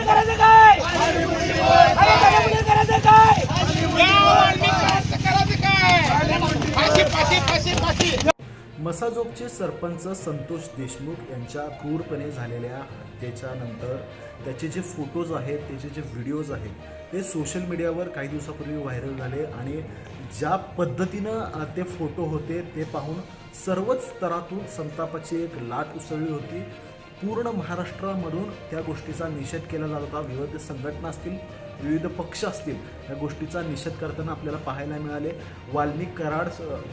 करायचं काय करायचं काय मसाजोगचे सरपंच संतोष देशमुख यांच्या क्रूरपणे झालेल्या त्याच्यानंतर त्याचे जे फोटोज आहेत त्याचे जे व्हिडिओज आहेत ते सोशल मीडियावर काही दिवसापूर्वी व्हायरल झाले आणि ज्या पद्धतीनं ते फोटो होते ते पाहून सर्वच स्तरातून संतापाची एक लाट उसळली होती. पूर्ण महाराष्ट्रामधून त्या गोष्टीचा निषेध केला जात होता. विविध संघटना असतील विविध पक्ष असतील या गोष्टीचा निषेध करताना आपल्याला पाहायला मिळाले. वाल्मिक कराड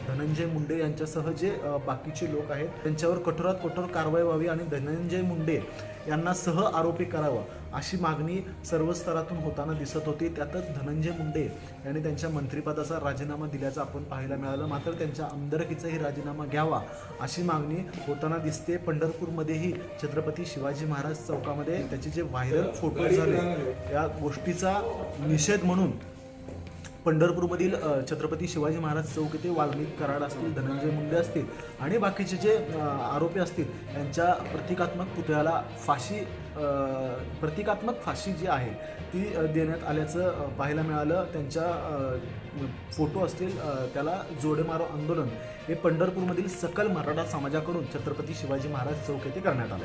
धनंजय मुंडे यांच्यासह जे बाकीचे लोक आहेत त्यांच्यावर कठोरात कठोर कारवाई व्हावी आणि धनंजय मुंडे यांना सह आरोपी करावा. अशी मागणी सर्व स्तरातून होताना दिसत होती. त्यातच धनंजय मुंडे यांनी त्यांच्या मंत्रिपदाचा राजीनामा दिल्याचं आपण पाहायला मिळालं. मात्र त्यांच्या आमदारकीचाही राजीनामा घ्यावा अशी मागणी होताना दिसते. पंढरपूरमध्येही छत्रपती शिवाजी महाराज चौकामध्ये त्याचे जे व्हायरल फोटो झाले या गोष्टीचा निषेध म्हणून पंढरपूरमधील छत्रपती शिवाजी महाराज चौक येथे वाल्मिक कराड असतील धनंजय मुंडे असतील आणि बाकीचे जे आरोपी असतील यांच्या प्रतिकात्मक पुतळ्याला फाशी प्रतिकात्मक फाशी जी आहे ती देण्यात आल्याचं पाहायला मिळालं. त्यांच्या फोटो असतील त्याला जोडे मारो आंदोलन हे पंढरपूरमधील सकल मराठा समाजाकडून छत्रपती शिवाजी महाराज चौक येथे करण्यात आलं